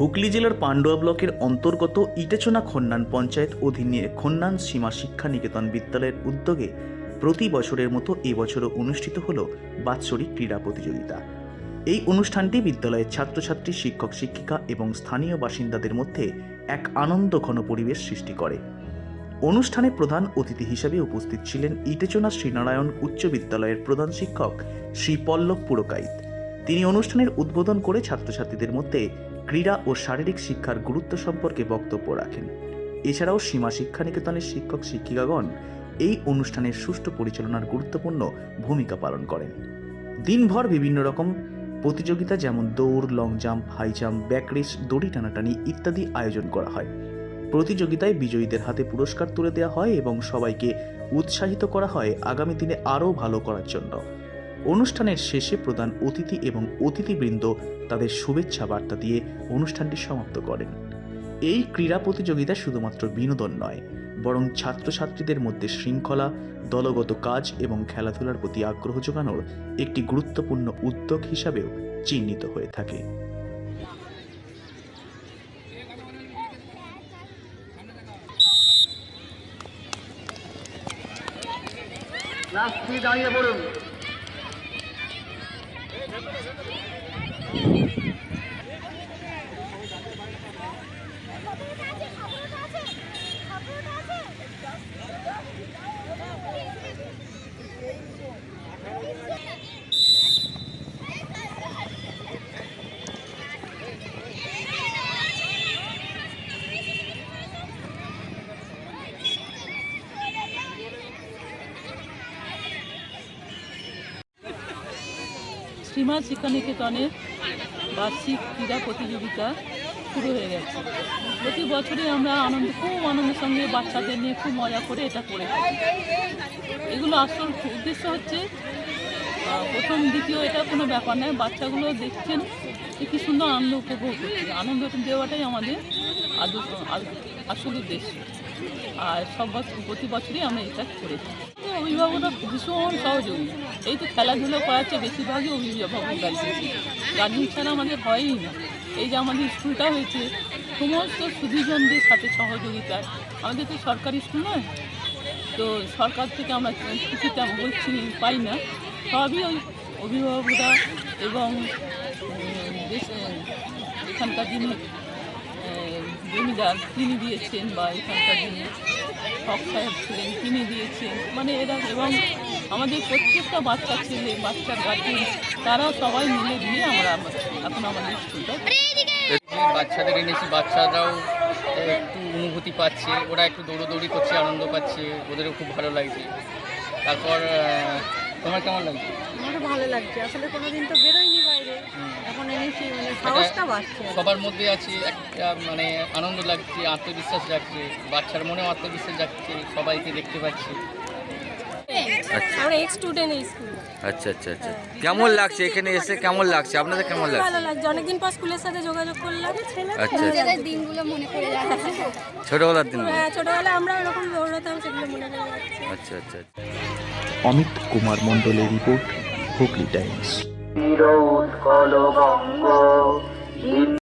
হুগলি জেলার পান্ডুয়া ব্লকের অন্তর্গত ইটেচনা খন্নান পঞ্চায়েত অধীনে খন্নান সীমা শিক্ষা নিকেতন বিদ্যালয়ের উদ্যোগে প্রতি বছরের মতো এবছরও অনুষ্ঠিত হল বাৎসরিক ক্রীড়া প্রতিযোগিতা। এই অনুষ্ঠানটি বিদ্যালয়ের ছাত্রছাত্রী, শিক্ষক, শিক্ষিকা এবং স্থানীয় বাসিন্দাদের মধ্যে এক আনন্দ ঘন পরিবেশ সৃষ্টি করে। অনুষ্ঠানে প্রধান অতিথি হিসেবে উপস্থিত ছিলেন ইটেচনা শ্রীনারায়ণ উচ্চ বিদ্যালয়ের প্রধান শিক্ষক শ্রী পল্লব পুরকাইত। তিনি অনুষ্ঠানের উদ্বোধন করে ছাত্রছাত্রীদের মধ্যে ক্রীড়া ও শারীরিক শিক্ষার গুরুত্ব সম্পর্কে বক্তব্য রাখেন। এছাড়াও সীমা শিক্ষা নিকেতনের শিক্ষক শিক্ষিকাগণ এই অনুষ্ঠানের সুষ্ঠু পরিচালনার গুরুত্বপূর্ণ ভূমিকা পালন করেন। দিনভর বিভিন্ন রকম প্রতিযোগিতা যেমন দৌড় long jump high jump back race দড়ি টানাটানি ইত্যাদি আয়োজন করা হয়। প্রতিযোগিতায় বিজয়ীদের হাতে পুরস্কার তুলে দেওয়া হয় এবং সবাইকে উৎসাহিত করা হয় আগামী দিনে আরও ভালো করার জন্য। অনুষ্ঠানের শেষে প্রধান অতিথি এবং অতিথিবৃন্দ তাদের শুভেচ্ছা বার্তা দিয়ে অনুষ্ঠানটি সমাপ্ত করেন। এই ক্রীড়া প্রতিযোগিতা শুধুমাত্র বিনোদন নয়, বরং ছাত্রছাত্রীদের মধ্যে শৃঙ্খলা, দলগত কাজ এবং খেলাধুলার প্রতি আগ্রহ যোগানোর একটি গুরুত্বপূর্ণ উদ্যোগ হিসাবেও চিহ্নিত হয়ে থাকে। দাঁড়িয়ে পড়ুন। শ্রীমা শিক্ষানিকেতনের বার্ষিক ক্রীড়া প্রতিযোগিতা শুরু হয়ে গেছে। প্রতি বছরই আমরা আনন্দ, খুব আনন্দের সঙ্গে বাচ্চাদের নিয়ে খুব মজা করে এটা করে এগুলো আসল উদ্দেশ্য হচ্ছে প্রথম, দ্বিতীয় এটা কোনো ব্যাপার নয়। বাচ্চাগুলো দেখছেন যে কী সুন্দর আনন্দ উপভোগ করছে। আনন্দ দেওয়াটাই আমাদের আসল উদ্দেশ্য। আর সব বছর প্রতি বছরই আমরা এটা করে থাকি। অভিভাবকরা ভীষণ সহযোগী। এই তো খেলাধুলো করাচ্ছে বেশিরভাগই অভিভাবক গার্জেন গার্জেন ছাড়া আমাদের হয়ই না। এই যে আমাদের স্কুলটা হয়েছে, সমস্ত সুধীজনদের সাথে সহযোগিতা। আমাদের তো সরকারি স্কুল নয়। তো সরকার থেকে আমরা কিছু তেমন বলছি, পাই না। সবই ওই অভিভাবকরা এবং এখানকার যিনি জমিদার তিনি দিয়েছেন বা এখানকার যিনি হক সাহেব ছিলেন তিনি দিয়েছেন। মানে এরা এবং আমাদের প্রত্যেকটা বাচ্চা ছেলে বাচ্চার গার্জেন তারা সবাই মিলে দিয়ে আমরা এখন আমাদের স্কুলটা বাচ্চাদের এনেছি বাচ্চারাও একটু অনুভূতি পাচ্ছে ওরা একটু দৌড়োদৌড়ি করছে আনন্দ পাচ্ছে ওদেরও খুব ভালো লাগছে। তারপর তোমার কেমন লাগছে? আমারও ভালো লাগছে। আসলে কোনোদিন তো বেরোয়নি বাইরে। এখন এনেছি মানে সাহসটা বাড়ছে সবার মধ্যে আছে একটা মানে আনন্দ লাগছে আত্মবিশ্বাস লাগছে বাচ্চার মনেও আত্মবিশ্বাস যাচ্ছে সবাইকে দেখতে পাচ্ছি। আমরা এক্স স্টুডেন্ট এই স্কুল আচ্ছা আচ্ছা আচ্ছা। কেমন লাগছে এখানে এসে? কেমন লাগছে? আপনাদের কেমন লাগছে? ভালো লাগছে। অনেকদিন পর স্কুলের সাথে যোগাযোগ করলাম। আচ্ছা নিজেদের দিনগুলো মনে পড়ে যাচ্ছে। ছোটবেলার দিন হ্যাঁ ছোটবেলায় আমরা এরকম দৌড়াতাম সেগুলো মনে পড়ে যাচ্ছে। আচ্ছা আচ্ছা আচ্ছা। অমিত কুমার মণ্ডলের রিপোর্ট হুগলি টাইমস।